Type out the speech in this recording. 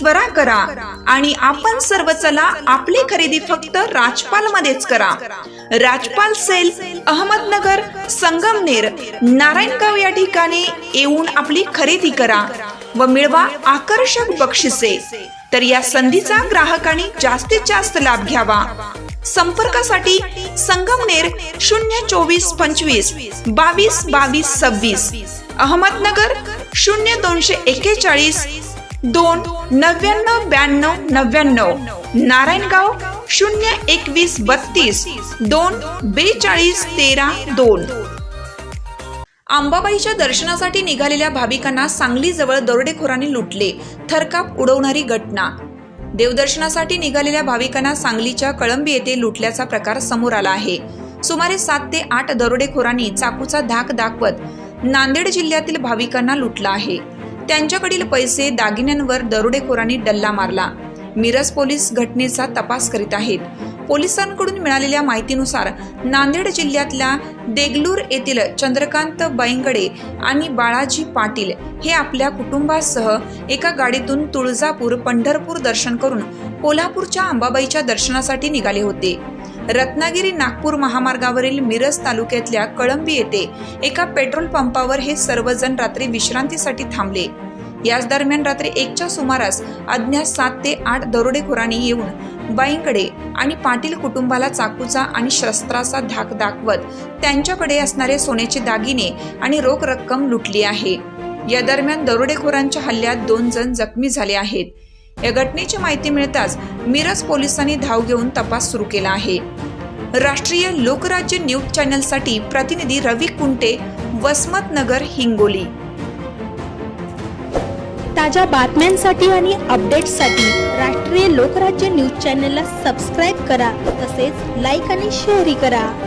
त्वरा करा आणि आपण सर्व चला आपली खरेदी फक्त राजपाल मध्येच करा. राजपाल सेल अहमदनगर संगमनेर नारायणगाव या ठिकाणी येऊन आपली खरेदी करा व मिळवा आकर्षक बक्षिसे. तर या संधीचा ग्राहकांनी जास्तीत जास्त लाभ घ्यावा. संपर्कासाठी संगमनेर शून्य चोवीस पंचवीस बावीस बावीस सव्वीस अहमदनगर शून्य दोनशे एक्केचाळीस दोन नव्याण्णव ब्याण्णव नव्याण्णव. नारायणगाव शून्य एकवीस बत्तीस. दोन बेचाळीस तेरा दोन. अंबाबाईच्या दर्शनासाठी निघालेल्या भाविकांना सांगलीजवळ दरोडेखोरांनी लुटले. थरकाप उडवणारी घटना. देवदर्शनासाठी निघालेल्या भाविकांना सांगलीच्या कळंबी येथे लुटल्याचा प्रकार समोर आला आहे. सुमारे सात ते आठ दरोडेखोरांनी चाकूचा धाक दाखवत नांदेड जिल्ह्यातील भाविकांना लुटला आहे. त्यांच्याकडील पैसे दागिन्यांवर दरोडेखोरांनी डल्ला मारला. मिरज पोलीस घटनेचा तपास करीत आहेत. पोलिसांकडून मिळालेल्या माहितीनुसार नांदेड जिल्ह्यातल्या देगलूर येथील चंद्रकांत बैंगडे आणि बाळाजी पाटील हे आपल्या कुटुंबासह एका गाडीतून तुळजापूर पंढरपूर दर्शन करून कोल्हापूरच्या अंबाबाईच्या दर्शनासाठी निघाले होते. रत्नागिरी नागपूर महामार्गावरील मिरज तालुक्यातल्या कळंबी येथे एका पेट्रोल पंपावर हे सर्वजण रात्री विश्रांतीसाठी थांबले. याच दरम्यान रात्री एकच्या सुमारास अज्ञात सात ते आठ दरोडेखोरांनी येऊन बाईंकडे आणि पाटील कुटुंबाला चाकूचा आणि शस्त्राचा धाक दाखवत त्यांच्याकडे असणारे सोन्याचे दागिने आणि रोख रक्कम लुटली आहे. या दरम्यान दरोडेखोरांच्या हल्ल्यात दोन जण जखमी झाले आहेत. या घटनेची माहिती मिळताच मिरज पोलिसांनी धाव घेऊन तपास सुरू केला आहे. राष्ट्रीय लोकराज्य न्यूज चॅनलसाठी प्रतिनिधी रवी कुंटे वसमतनगर हिंगोली. ताज्या बातम्यांसाठी आणि अपडेट्ससाठी राष्ट्रीय लोकराज्य न्यूज चॅनलला सबस्क्राईब करा तसेच लाईक आणि शेअरही करा.